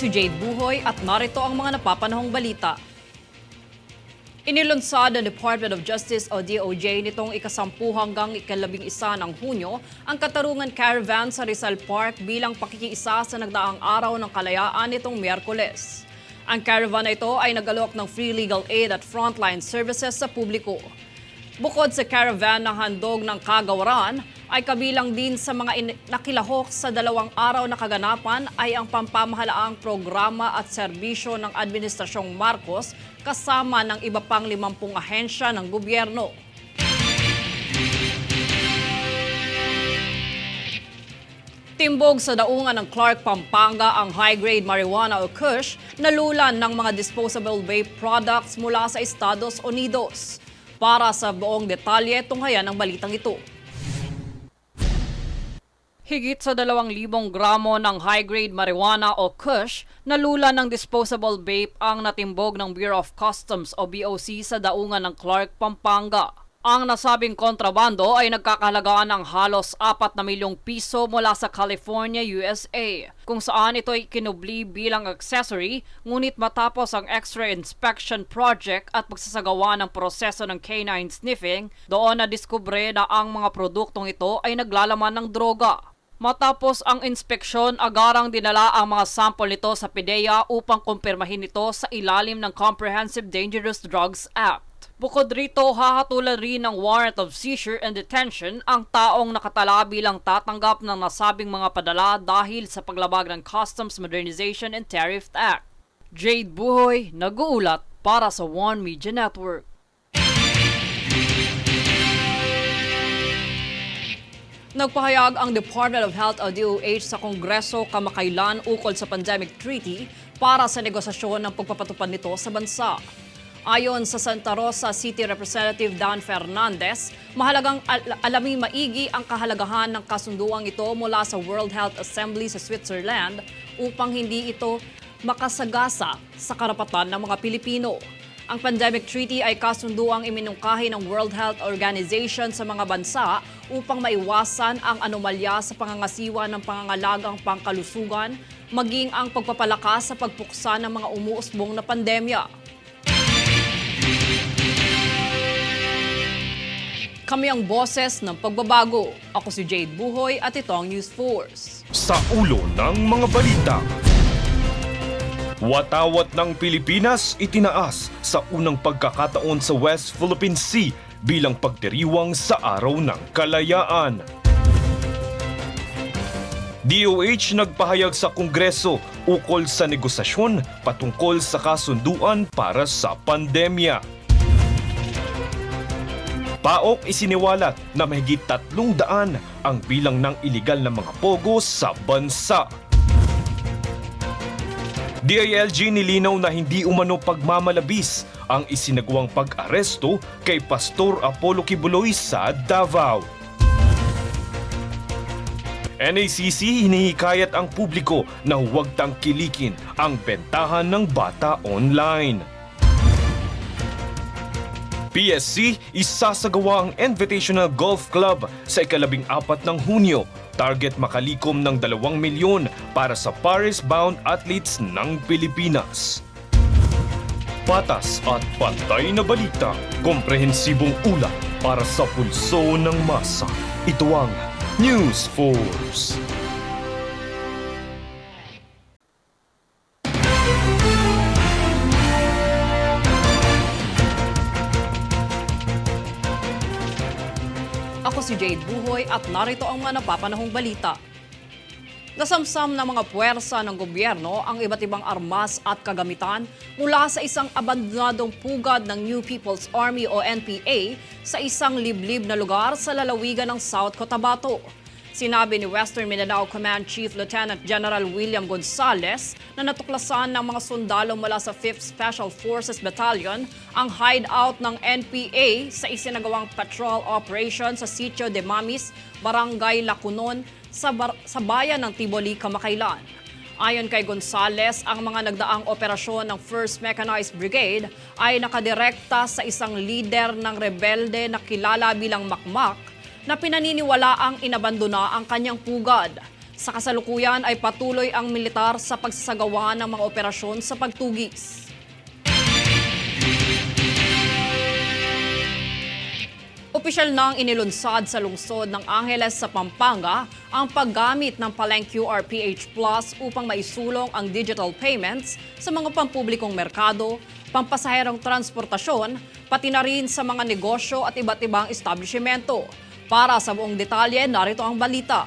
si Jade Buhoy at narito ang mga napapanahong balita. Inilunsad ng Department of Justice o DOJ nitong ikasampu hanggang ikalabing isa ng Hunyo ang Katarungan Caravan sa Rizal Park bilang pakikiisa sa nagdaang araw ng kalayaan nitong Miyerkules. Ang caravan na ito ay nagalok ng free legal aid at frontline services sa publiko. Bukod sa caravan na handog ng kagawaran, ay kabilang din sa mga nakilahok sa dalawang araw na kaganapan ay ang pampamahalaang programa at serbisyo ng Administrasyong Marcos kasama ng iba pang limampung ahensya ng gobyerno. Timbog sa daungan ng Clark, Pampanga ang high-grade marijuana o kush na lulan ng mga disposable vape products mula sa Estados Unidos. Para sa buong detalye, tunghayan ang balitang ito. Higit sa 2,000 gramo ng high-grade marijuana o kush na lula ng disposable vape ang natimbog ng Bureau of Customs o BOC sa daungan ng Clark, Pampanga. Ang nasabing kontrabando ay nagkakahalagaan ng halos 4 na milyong piso mula sa California, USA, kung saan ito ay kinubli bilang accessory ngunit matapos ang extra inspection project at pagsasagawa ng proseso ng canine sniffing, doon na diskubre na ang mga produktong ito ay naglalaman ng droga. Matapos ang inspeksyon, agarang dinala ang mga sample nito sa PDEA upang kumpirmahin ito sa ilalim ng Comprehensive Dangerous Drugs Act. Bukod rito, hahatulan rin ng warrant of seizure and detention ang taong nakatala bilang tatanggap ng nasabing mga padala dahil sa paglabag ng Customs Modernization and Tariff Act. Jade Buhoy, nag-uulat para sa One Media Network. Nagpahayag ang Department of Health o DOH sa Kongreso kamakailan ukol sa pandemic treaty para sa negosasyon ng pagpapatupad nito sa bansa. Ayon sa Santa Rosa City Representative Dan Fernandez, mahalagang al- alaming maigi ang kahalagahan ng kasunduang ito mula sa World Health Assembly sa Switzerland upang hindi ito makasagasa sa karapatan ng mga Pilipino. Ang pandemic treaty ay kasunduang iminungkahi ng World Health Organization sa mga bansa upang maiwasan ang anomalya sa pangangasiwa ng pangangalagang pangkalusugan, maging ang pagpapalakas sa pagpuksa ng mga umuusbong na pandemya. Kami ang boses ng pagbabago. Ako si Jade Buhoy at ito ang News Force. sa ulo ng mga balita. Watawat ng Pilipinas itinaas sa unang pagkakataon sa West Philippine Sea bilang pagdiriwang sa Araw ng Kalayaan. DOH nagpahayag sa Kongreso ukol sa negosasyon patungkol sa kasunduan para sa pandemya. Paok isiniwalat na mahigit tatlong daan ang bilang ng iligal na mga pogo sa bansa. DILG nilinaw na hindi umano pagmamalabis ang isinagawang pag-aresto kay Pastor Apollo Kibuloy sa Davao. NACC hinihikayat ang publiko na huwag tangkilikin ang bentahan ng bata online. PSC isasagawa ang Invitational Golf Club sa ikalabing apat ng Hunyo. Target makalikom ng 2 milyon para sa Paris-bound athletes ng Pilipinas. Patas at pantay na balita, komprehensibong ulat para sa pulso ng masa. Ito ang News Force. Ako si Jade Buhoy at narito ang mga napapanahong balita. Nasamsam ng mga puwersa ng gobyerno ang iba't ibang armas at kagamitan mula sa isang abandonadong pugad ng New People's Army o NPA sa isang liblib na lugar sa lalawigan ng South Cotabato. Sinabi ni Western Mindanao Command Chief Lieutenant General William Gonzales na natuklasan ng mga sundalo mula sa 5th Special Forces Battalion ang hideout ng NPA sa isinagawang patrol operation sa Sitio de Mamis, Barangay Lacunon, sa, bar- sa bayan ng Tiboli, Kamakailan. Ayon kay Gonzales, ang mga nagdaang operasyon ng 1st Mechanized Brigade ay nakadirekta sa isang lider ng rebelde na kilala bilang Makmak na pinaniniwala ang inabandona ang kanyang pugad. Sa kasalukuyan ay patuloy ang militar sa pagsasagawa ng mga operasyon sa pagtugis. Opisyal nang inilunsad sa lungsod ng Angeles sa Pampanga ang paggamit ng Paleng QR PH Plus upang maisulong ang digital payments sa mga pampublikong merkado, pampasaherong transportasyon, pati na rin sa mga negosyo at iba't ibang establishmento. Para sa buong detalye, narito ang balita.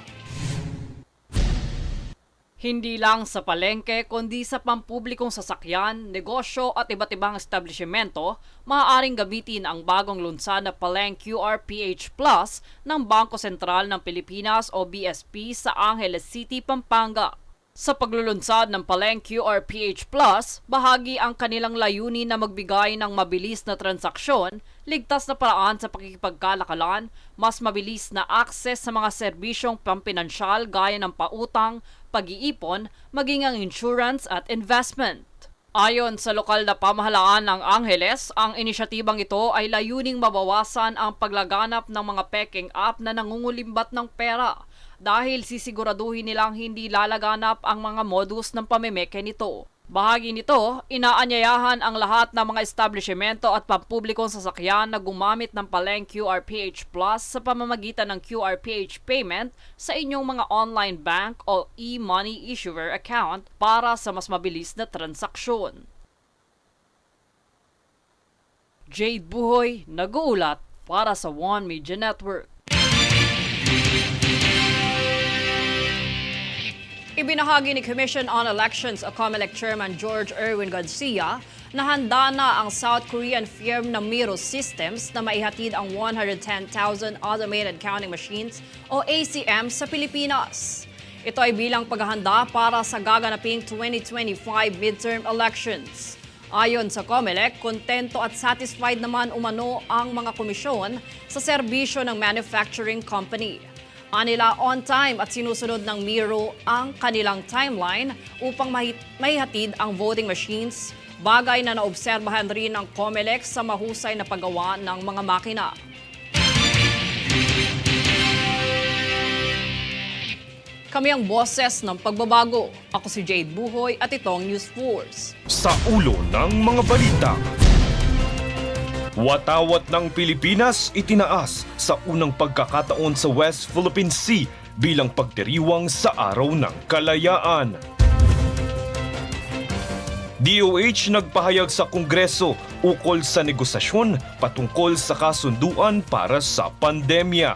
Hindi lang sa palengke kundi sa pampublikong sasakyan, negosyo at iba't ibang establishmento, maaaring gamitin ang bagong lunsad na Paleng QR PH Plus ng Bangko Sentral ng Pilipinas o BSP sa Angeles City, Pampanga. Sa paglulunsad ng Paleng QR PH Plus, bahagi ang kanilang layunin na magbigay ng mabilis na transaksyon, ligtas na paraan sa pakikipagkalakalan, mas mabilis na akses sa mga serbisyong pampinansyal gaya ng pautang, pag-iipon, maging ang insurance at investment. Ayon sa lokal na pamahalaan ng Angeles, ang inisyatibang ito ay layuning mabawasan ang paglaganap ng mga peking app na nangungulimbat ng pera dahil sisiguraduhin nilang hindi lalaganap ang mga modus ng pamemeke nito. Bahagi nito, inaanyayahan ang lahat ng mga establishmento at pampublikong sasakyan na gumamit ng Paleng QRPH Plus sa pamamagitan ng QRPH payment sa inyong mga online bank o e-money issuer account para sa mas mabilis na transaksyon. Jade Buhoy, nag-uulat para sa One Media Network. Ibinahagi ni Commission on Elections o COMELEC Chairman George Erwin Garcia na handa na ang South Korean firm na Miro Systems na maihatid ang 110,000 automated counting machines o ACM sa Pilipinas. Ito ay bilang paghahanda para sa gaganaping 2025 midterm elections. Ayon sa COMELEC, kontento at satisfied naman umano ang mga komisyon sa serbisyo ng manufacturing company. Anila on time at sinusunod ng Miro ang kanilang timeline upang maihatid ang voting machines, bagay na naobserbahan rin ng COMELEC sa mahusay na paggawa ng mga makina. Kami ang boses ng pagbabago. Ako si Jade Buhoy at itong News Force. Sa ulo ng mga balita. Watawat ng Pilipinas itinaas sa unang pagkakataon sa West Philippine Sea bilang pagdiriwang sa Araw ng Kalayaan. DOH nagpahayag sa Kongreso ukol sa negosasyon patungkol sa kasunduan para sa pandemya.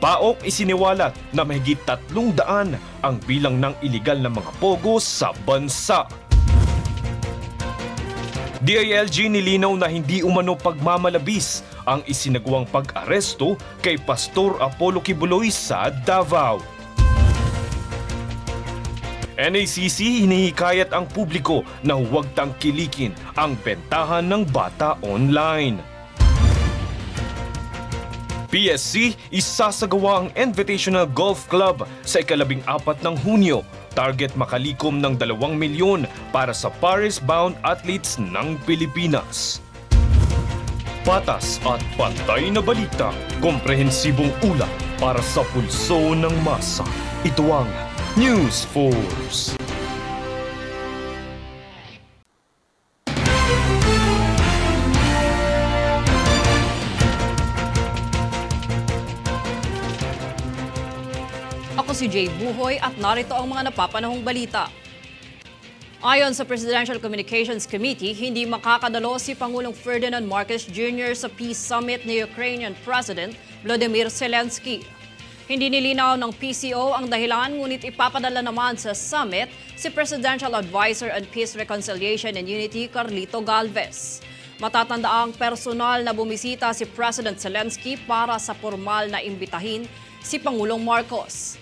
PAOK isiniwalat na mahigit tatlong daan ang bilang ng iligal na mga pogo sa bansa. DILG nilinaw na hindi umano pagmamalabis ang isinagawang pag-aresto kay Pastor Apollo Kibuloy sa Davao. NACC hinihikayat ang publiko na huwag tangkilikin ang bentahan ng bata online. PSC isasagawa ang Invitational Golf Club sa ikalabing apat ng Hunyo. Target makalikom ng 2 milyon para sa Paris-bound athletes ng Pilipinas. Patas at pantay na balita, komprehensibong ulat para sa pulso ng masa. Ito ang News Force. Jay Buhoy at narito ang mga napapanahong balita. Ayon sa Presidential Communications Committee, hindi makakadalo si Pangulong Ferdinand Marcos Jr. sa Peace Summit ni Ukrainian President Volodymyr Zelensky. Hindi nilinaw ng PCO ang dahilan ngunit ipapadala naman sa summit si Presidential Advisor on Peace, Reconciliation and Unity Carlito Galvez. Matatanda ang personal na bumisita si President Zelensky para sa formal na imbitahin si Pangulong Marcos.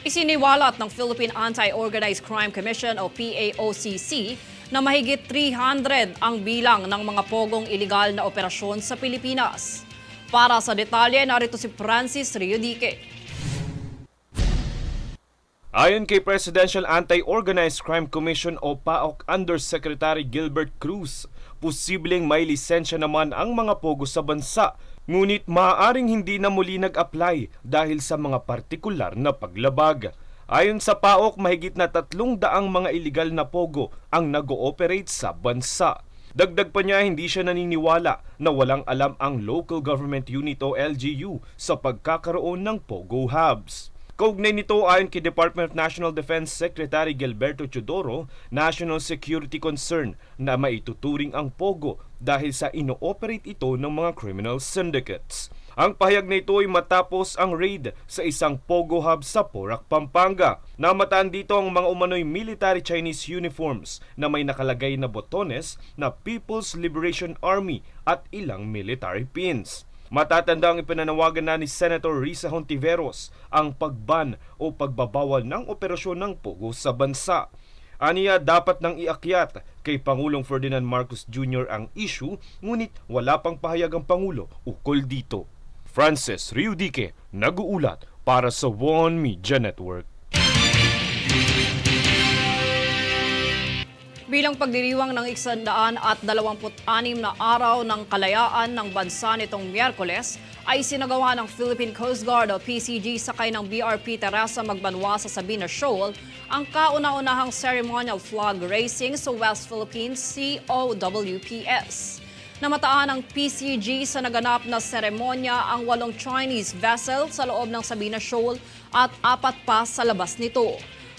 Isiniwalat ng Philippine Anti-Organized Crime Commission o PAOCC na mahigit 300 ang bilang ng mga pogong iligal na operasyon sa Pilipinas. Para sa detalye, narito si Francis Riodique. Ayon kay Presidential Anti-Organized Crime Commission o PAOK Undersecretary Gilbert Cruz, posibleng may lisensya naman ang mga pogo sa bansa, ngunit maaaring hindi na muli nag-apply dahil sa mga partikular na paglabag. Ayon sa PAOK, mahigit na tatlong daang mga iligal na pogo ang nag-ooperate sa bansa. Dagdag pa niya, hindi siya naniniwala na walang alam ang Local Government Unit o LGU sa pagkakaroon ng Pogo Hubs. Kaugnay nito ayon kay Department of National Defense Secretary Gilberto Chodoro, national security concern na maituturing ang Pogo dahil sa ino-operate ito ng mga criminal syndicates. Ang pahayag na ito ay matapos ang raid sa isang Pogo Hub sa Porac, Pampanga. Namataan dito ang mga umano'y military Chinese uniforms na may nakalagay na botones na People's Liberation Army at ilang military pins. Matatanda ang ipinanawagan na ni Senator Risa Hontiveros ang pagban o pagbabawal ng operasyon ng Pogo sa bansa. Aniya dapat nang iakyat kay Pangulong Ferdinand Marcos Jr. ang issue ngunit wala pang pahayag ang Pangulo ukol dito. Francis Riudique, nag-uulat para sa One Media Network. Bilang pagdiriwang ng iksandaan at 26 na araw ng kalayaan ng bansa nitong Miyerkules, ay sinagawa ng Philippine Coast Guard o PCG sakay ng BRP Teresa Magbanwa sa Sabina Shoal ang kauna-unahang ceremonial flag racing sa West Philippines COWPS. Namataan ng PCG sa naganap na seremonya ang walong Chinese vessel sa loob ng Sabina Shoal at apat pa sa labas nito.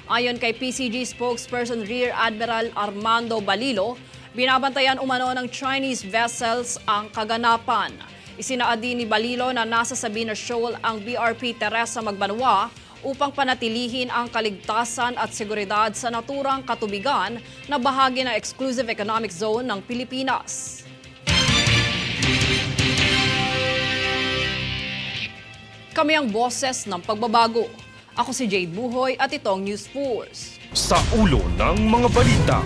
Ayon kay PCG spokesperson Rear Admiral Armando Balilo, binabantayan umano ng Chinese vessels ang kaganapan. Isinaadi ni Balilo na nasa Sabina Shoal ang BRP Teresa Magbanwa upang panatilihin ang kaligtasan at seguridad sa naturang katubigan na bahagi ng Exclusive Economic Zone ng Pilipinas. Kami ang boses ng pagbabago. Ako si Jade Buhoy at itong News Force. Sa ulo ng mga balita.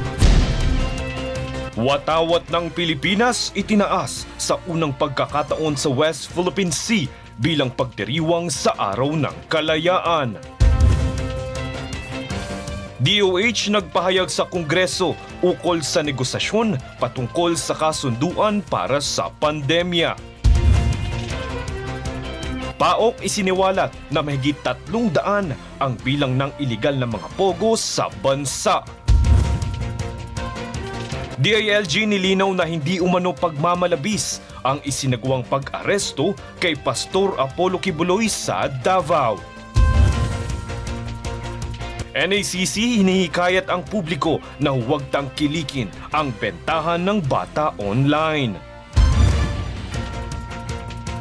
Watawat ng Pilipinas itinaas sa unang pagkakataon sa West Philippine Sea bilang pagdiriwang sa Araw ng Kalayaan. DOH nagpahayag sa Kongreso ukol sa negosasyon patungkol sa kasunduan para sa pandemya. PAOK isiniwalat na mahigit tatlong daan ang bilang ng iligal na mga pogo sa bansa. DILG nilinaw na hindi umano pagmamalabis ang isinagawang pag-aresto kay Pastor Apollo Kibuloy sa Davao. NACC hinihikayat ang publiko na huwag tangkilikin ang bentahan ng bata online.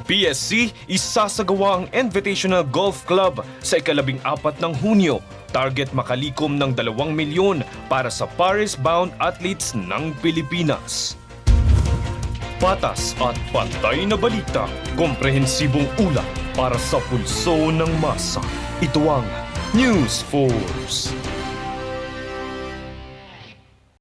PSC isasagawa ang Invitational Golf Club sa ikalabing apat ng Hunyo. Target makalikom ng 2 milyon para sa Paris-bound athletes ng Pilipinas. Patas at pantay na balita, komprehensibong ulat para sa pulso ng masa. Ito ang News Force.